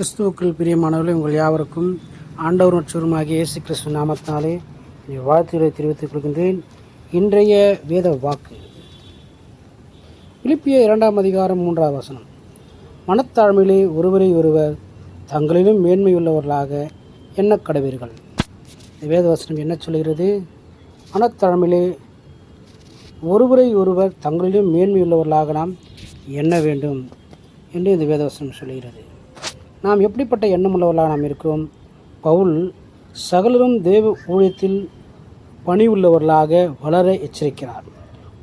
கிறிஸ்துவுக்குள் பிரியமானவர்களே உங்கள் யாவருக்கும் ஆண்டவர் மற்றும் இயேசு கிறிஸ்து நாமத்தினாலே என் வாழ்த்துக்களை தெரிவித்துக் கொள்கின்றேன். இன்றைய வேத வாக்கு. பிலிப்பிய இரண்டாம் அதிகாரம் மூன்றாவது வசனம். மனத்தாழ்மையிலே ஒருவரை ஒருவர் தங்களிலும் மேன்மையுள்ளவர்களாக என்ன கடவீர்கள். இந்த வேத வசனம் என்ன சொல்கிறது மனத்தாழ்மையிலே ஒருவரை ஒருவர் தங்களிலும் மேன்மையுள்ளவர்களாக நாம் எண்ண வேண்டும் என்று இந்த வேதவசனம் சொல்கிறது நாம் எப்படிப்பட்ட எண்ணமுள்ளவர்களாக நாம் இருக்கிறோம்? பவுல் சகலரும் தேவ ஊழியத்தில் பணி உள்ளவர்களாக வளர எச்சரிக்கிறார்.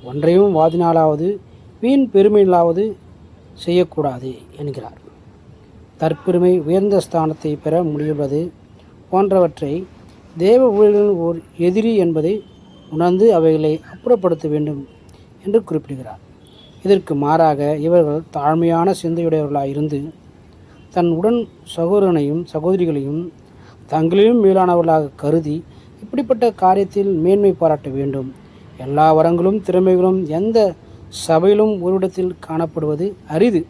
ஒன்றையும் வாதினாலாவது வீண் பெருமையிலாவது செய்யக்கூடாது என்கிறார். தற்பெருமை உயர்ந்த ஸ்தானத்தை பெற முடியுள்ளது போன்றவற்றை தேவ ஊழியர்களின் ஓர் எதிரி என்பதை உணர்ந்து அவைகளை அப்புறப்படுத்த வேண்டும் என்று குறிப்பிடுகிறார். இதற்கு மாறாக இவர்கள் தாழ்மையான சிந்தையுடையவர்களாக இருந்து தன் உடன் சகோதரனையும் சகோதரிகளையும் தங்களிலும் மேலானவர்களாக கருதி இப்படிப்பட்ட காரியத்தில் மேன்மை பாராட்ட வேண்டும். எல்லா வரங்களும் திறமைகளும் எந்த சபையிலும் ஒருவிடத்தில் காணப்படுவது அரிது.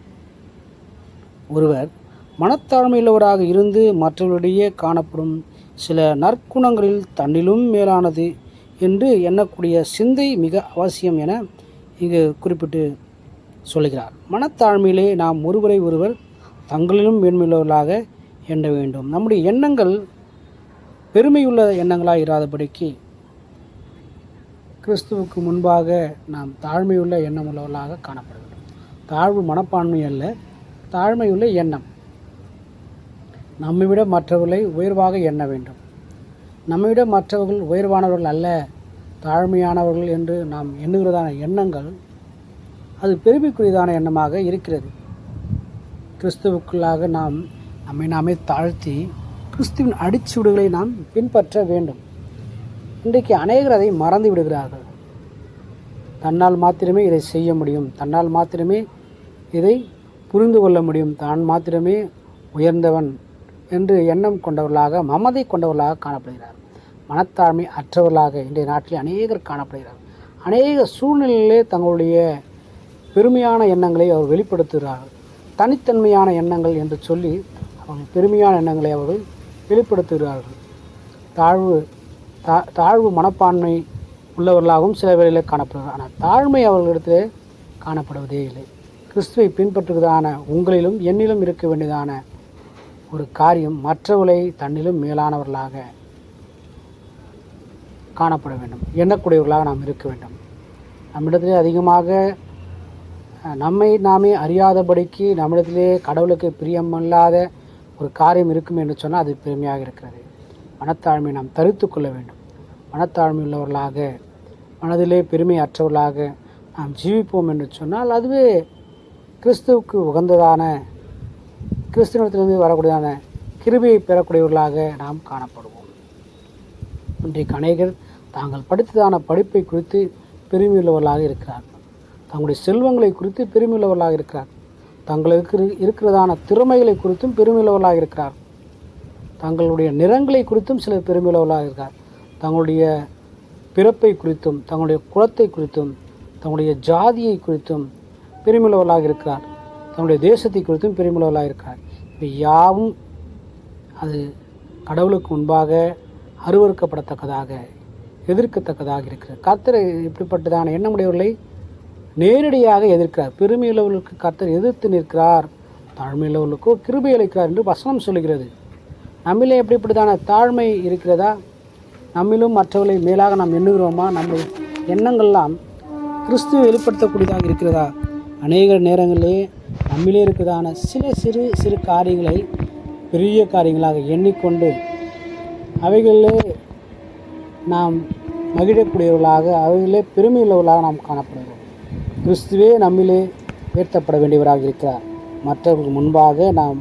ஒருவர் மனத்தாழ்மையுள்ளவராக இருந்து மற்றவர்களிடையே காணப்படும் சில நற்குணங்களில் தன்னிலும் மேலானது என்று எண்ணக்கூடிய சிந்தை மிக அவசியம் என இங்கு குறிப்பிட்டு சொல்கிறார் மனத்தாழ்மையிலே நாம் ஒருவரை ஒருவர் தங்களிலும் மேன்மையுள்ளவர்களாக எண்ண வேண்டும். நம்முடைய எண்ணங்கள் பெருமையுள்ள எண்ணங்களாக இராதபடிக்கு கிறிஸ்துவுக்கு முன்பாக நாம் தாழ்மையுள்ள எண்ணம் உள்ளவர்களாக காணப்பட வேண்டும் தாழ்வு மனப்பான்மை அல்ல தாழ்மையுள்ள எண்ணம். நம்மை விட மற்றவர்களை உயர்வாக எண்ண வேண்டும். நம்மை விட மற்றவர்கள் உயர்வானவர்கள் அல்ல தாழ்மையானவர்கள் என்று நாம் எண்ணுகிறதான எண்ணங்கள் அது பெருமைக்குரியதான எண்ணமாக இருக்கிறது. கிறிஸ்துவுக்குள்ளாக நாம் நம்மை நாமே தாழ்த்தி கிறிஸ்துவின் அடிச்சுவடுகளை நாம் பின்பற்ற வேண்டும். இன்றைக்கு அநேகர் அதை மறந்து விடுகிறார்கள். தன்னால் மாத்திரமே இதை செய்ய முடியும். தன்னால் மாத்திரமே இதை புரிந்து கொள்ள முடியும். தான் மாத்திரமே உயர்ந்தவன் என்று எண்ணம் கொண்டவர்களாக மமதை கொண்டவர்களாக காணப்படுகிறார். மனத்தாழ்மை அற்றவர்களாக இன்றைய நாட்டில் அநேகர் காணப்படுகிறார். அநேக சூழ்நிலையிலே தங்களுடைய பெருமையான எண்ணங்களை அவர் வெளிப்படுத்துகிறார்கள் தனித்தன்மையான எண்ணங்கள் என்று சொல்லி அவர்கள் பெருமையான எண்ணங்களை அவர்கள் வெளிப்படுத்துகிறார்கள். தாழ்வு தா தாழ்வு மனப்பான்மை உள்ளவர்களாகவும் சில வேளையில் காணப்படுகிறார் ஆனால் தாழ்மை அவர்களிடத்திலே காணப்படுவதே இல்லை. கிறிஸ்துவை பின்பற்றுவதான உங்களிலும் என்னிலும் இருக்க வேண்டியதான ஒரு காரியம் மற்றவர்களை தன்னிலும் மேலானவர்களாக காணப்பட வேண்டும். எண்ணக்கூடியவர்களாக நாம் இருக்க வேண்டும். நம்மிடத்திலே அதிகமாக நம்மை நாமே அறியாதபடிக்கு நம்மிடத்திலே கடவுளுக்கு பிரியமில்லாத ஒரு காரியம் இருக்கும் என்று சொன்னால் அது பெருமையாக இருக்கிறது. மனத்தாழ்மை நாம் தரித்து கொள்ள வேண்டும். மனத்தாழ்மை உள்ளவர்களாக மனதிலே பெருமை அற்றவர்களாக நாம் ஜீவிப்போம் என்று சொன்னால் அதுவே கிறிஸ்துவுக்கு உகந்ததான கிறிஸ்துவத்திலிருந்து வரக்கூடியதான கிருபியை பெறக்கூடியவர்களாக நாம் காணப்படுவோம். இன்றைக்கு அநேகர் தாங்கள் படித்ததான படிப்பை குறித்து பெருமையுள்ளவர்களாக இருக்கிறார்கள். தங்களுடைய செல்வங்களை குறித்து பெருமையுள்ளவர்களாக இருக்கிறார். தங்களுக்கு இருக்கிறதான திறமைகளை குறித்தும் பெருமையுள்ளவர்களாக இருக்கிறார். தங்களுடைய நிறங்களை குறித்தும் சிலர் பெருமையுள்ளவர்களாக இருக்கிறார். தங்களுடைய பிறப்பை குறித்தும் தங்களுடைய குலத்தை குறித்தும் தங்களுடைய ஜாதியை குறித்தும் பெருமையுள்ளவர்களாக இருக்கிறார். தங்களுடைய தேசத்தை குறித்தும் பெருமையுள்ளவர்களாக இருக்கிறார். இவை யாவும் அது கடவுளுக்கு முன்பாக அருவறுக்கப்படத்தக்கதாக எதிர்க்கத்தக்கதாக இருக்கிறது. கர்த்தர் இப்படிப்பட்டதான எண்ணமுடையவர்களை நேரடியாக எதிர்க்கிறார். பெருமையுள்ளவர்களுக்கு கர்த்தர் எதிர்த்து நிற்கிறார். தாழ்மையுள்ளவர்களுக்கோ கிருபை அளிக்கிறார் என்று வசனம் சொல்கிறது நம்மிலே எப்படிப்பட்டதான தாழ்மை இருக்கிறதா? நம்மிலும் மற்றவர்களை மேலாக நாம் எண்ணுகிறோமா? நம்ம எண்ணங்கள்லாம் கிறிஸ்துவை வெளிப்படுத்தக்கூடியதாக இருக்கிறதா? அநேக நேரங்களிலே நம்மிலே இருக்கிறதான சில சிறு சிறு காரியங்களை பெரிய காரியங்களாக எண்ணிக்கொண்டு அவைகளிலே நாம் மகிழக்கூடியவர்களாக அவைகளே பெருமையுள்ளவர்களாக நாம் காணப்படுகிறோம். கிறிஸ்துவே நம்மிலே உயர்த்தப்பட வேண்டியவராக இருக்கிறார். மற்றவர்களுக்கு முன்பாக நாம்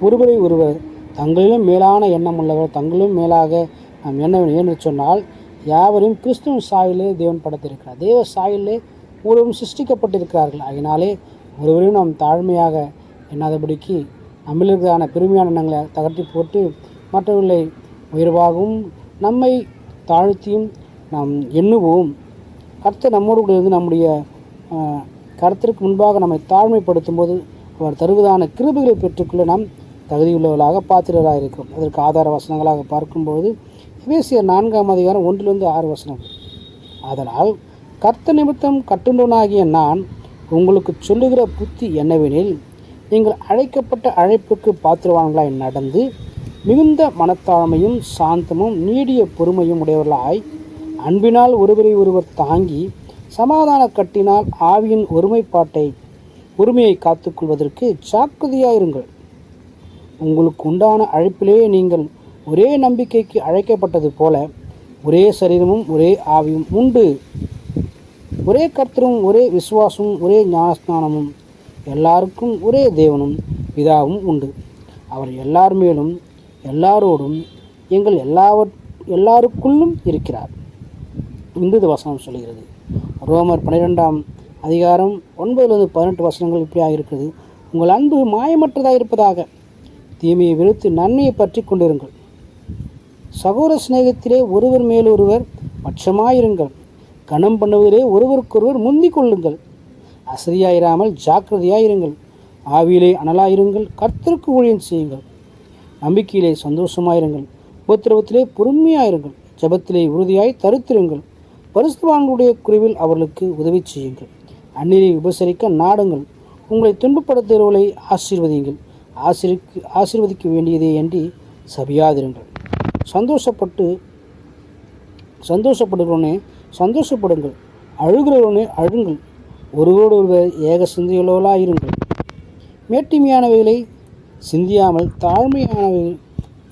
ஒருவரை ஒருவர் தங்களிலும் மேலான எண்ணம் உள்ளவர் தங்களிலும் மேலாக நாம் எண்ண வேண்டும் என்று சொன்னால் யாவரையும் கிறிஸ்துவ சாயிலே தேவன் படைத்திருக்கிறார். தேவ சாயிலே ஒருவரும் சிருஷ்டிக்கப்பட்டிருக்கிறார்கள். அதனாலே ஒருவரையும் நாம் தாழ்மையாக எண்ணாதபடிக்கு நம்மளுக்கான பெருமையான எண்ணங்களை தகர்த்தி போட்டு மற்றவர்களை உயர்வாகவும் நம்மை தாழ்த்தியும் நாம் எண்ணுவோம். கர்த்தர் நம்மோடு கூட இருந்து நம்முடைய கருத்திற்கு முன்பாக நம்மை தாழ்மைப்படுத்தும் போது அவர் தருவதான கிருபிகளை பெற்றுக்கொள்ள நாம் தகுதியுள்ளவர்களாக பாத்திரராக இருக்கிறோம் அதற்கு ஆதார வசனங்களாக பார்க்கும்போது எபேசியர் நான்காம் அதிகாரம் ஒன்றிலிருந்து ஆறு வசனம். அதனால் கர்த்த நிமித்தம் கட்டுண்டவனாகிய நான் உங்களுக்கு சொல்லுகிற புத்தி என்னவெனில் நீங்கள் அழைக்கப்பட்ட அழைப்புக்கு பாத்திரவான்களாய் நடந்து மிகுந்த மனத்தாழ்மையும் சாந்தமும் நீடிய பொறுமையும் உடையவர்களாய் அன்பினால் ஒருவரை ஒருவர் தாங்கி சமாதான கட்டினால் ஆவியின் ஒருமைப்பாட்டை உரிமையை காத்துக்கொள்வதற்கு சாக்குதியாயிருங்கள் உங்களுக்கு உண்டான அழைப்பிலே நீங்கள் ஒரே நம்பிக்கைக்கு அழைக்கப்பட்டது போல ஒரே சரீரமும் ஒரே ஆவியும் உண்டு. ஒரே கர்த்தரும் ஒரே விசுவாசமும் ஒரே ஞானஸ்நானமும் எல்லாருக்கும் ஒரே தேவனும் பிதாவும் உண்டு. அவர் எல்லார் மேலும் எல்லாரோடும் எங்கள் எல்லாவற் எல்லாருக்குள்ளும் இருக்கிறார். இந்து வசனம் சொல்கிறது ரோமர் பன்னிரெண்டாம் அதிகாரம் ஒன்பதுலேருந்து பதினெட்டு வசனங்கள் இப்படியாக இருக்கிறது உங்கள் அன்பு மாயமற்றதாக இருப்பதாக தீமையை விழுத்து நன்மையை பற்றி கொண்டிருங்கள். சகோதர சிநேகத்திலே ஒருவர் மேலொருவர் பட்சமாயிருங்கள் கணம் பண்ணுவதிலே ஒருவருக்கொருவர் முந்திக் கொள்ளுங்கள். அசதியாயிராமல் ஜாக்கிரதையாயிருங்கள். ஆவியிலே அனலாயிருங்கள். கர்த்தருக்கு ஊழியம் செய்யுங்கள். நம்பிக்கையிலே சந்தோஷமாயிருங்கள். உபத்திரவத்திலே பொறுமையாயிருங்கள். ஜெபத்திலே உறுதியாய் தருத்திருங்கள். பரிசுத்தவான்களுடைய குறைவில் அவர்களுக்கு உதவி செய்யுங்கள். அந்நிலை உபசரிக்க நாடுங்கள். உங்களை துன்பப்படுத்துகிறவர்களை ஆசீர்வதியுங்கள். ஆசிரிக்கு ஆசீர்வதிக்க வேண்டியதே அன்றி சபியாதிருங்கள். சந்தோஷப்பட்டு சந்தோஷப்படுகிறவனே சந்தோஷப்படுங்கள். அழுகிறவனே அழுங்கள். ஒருவரோடு ஒருவர் ஏக சிந்தையுள்ளவர்களாக இருங்கள் மேட்டிமையானவைகளை சிந்தியாமல் தாழ்மையானவை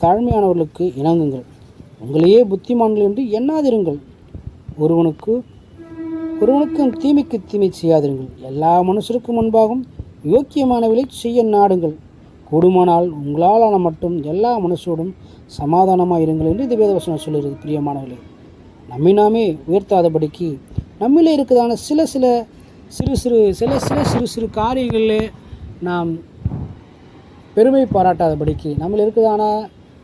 தாழ்மையானவர்களுக்கு இணங்குங்கள். உங்களையே புத்திமான்கள் என்று எண்ணாதிருங்கள். ஒருவனுக்கு ஒருவனுக்கும் தீமைக்கு தீமை செய்யாதிருங்கள். எல்லா மனுஷருக்கும் முன்பாகவும் யோக்கியமானவர்களை செய்ய நாடுங்கள். கூடுமானால் உங்களாலான மட்டும் எல்லா மனுஷோடும் சமாதானமாக இருங்கள் என்று இந்த வேதவசனம் சொல்லுகிறது பிரியமானவர்களே. நம்மை நாமே உயர்த்தாதபடிக்கு நம்மளே இருக்கிறதான சில சில சிறு சிறு சில சில சிறு சிறு காரியங்களிலே நாம் பெருமை பாராட்டாதபடிக்கு நம்மில் இருக்கிறதான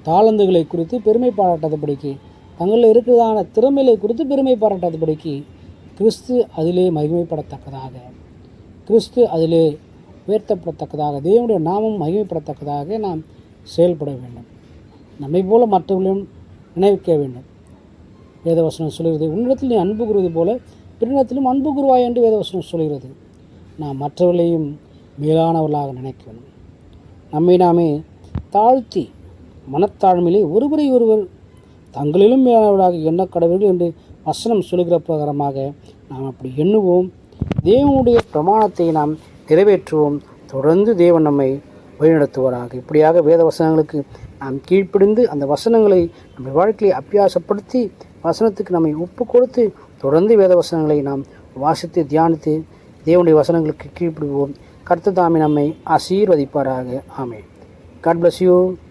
தாளந்துகளை குறித்து பெருமை பாராட்டாதபடிக்கு தங்களில் இருக்கிறதான திறமைகளை குறித்து பெருமை பாராட்டாதபடிக்கு கிறிஸ்து அதிலே மகிமைப்படத்தக்கதாக. கிறிஸ்து அதிலே உயர்த்தப்படத்தக்கதாக. தேவனுடைய நாமம் மகிமைப்படத்தக்கதாக நாம் செயல்பட வேண்டும். நம்மை போல மற்றவர்களையும் நினைவிக்க வேண்டும். வேதவசனம் சொல்கிறது உன்னிடத்தில் நீ அன்பு கூறுவது போல பிறனிடத்திலும் அன்பு குருவாய் என்று வேதவசனம் சொல்கிறது. நாம் மற்றவர்களையும் மேலானவர்களாக நினைக்க வேண்டும். நம்மை நாமே தாழ்த்தி மனத்தாழ்மையிலே ஒருவரை ஒருவர் தங்களிலும் மேலானவர்களாக எண்ண கடவுள் என்று வசனம் சொல்லுகிற பிரகாரமாக நாம் அப்படி எண்ணுவோம். தேவனுடைய பிரமாணத்தை நாம் நிறைவேற்றுவோம். தொடர்ந்து தேவன் நம்மை வழிநடத்துவாராக. இப்படியாக வேத வசனங்களுக்கு நாம் கீழ்ப்பிடிந்து அந்த வசனங்களை நம்ம வாழ்க்கையை அபியாசப்படுத்தி வசனத்துக்கு நம்மை ஒப்பு கொடுத்து தொடர்ந்து வேத வசனங்களை நாம் வாசித்து தியானித்து தேவனுடைய வசனங்களுக்கு கீழ்ப்பிடுவோம். கர்த்ததாமி நம்மை ஆசீர்வதிப்பாராக. ஆமே காட் பிளஸ் யூ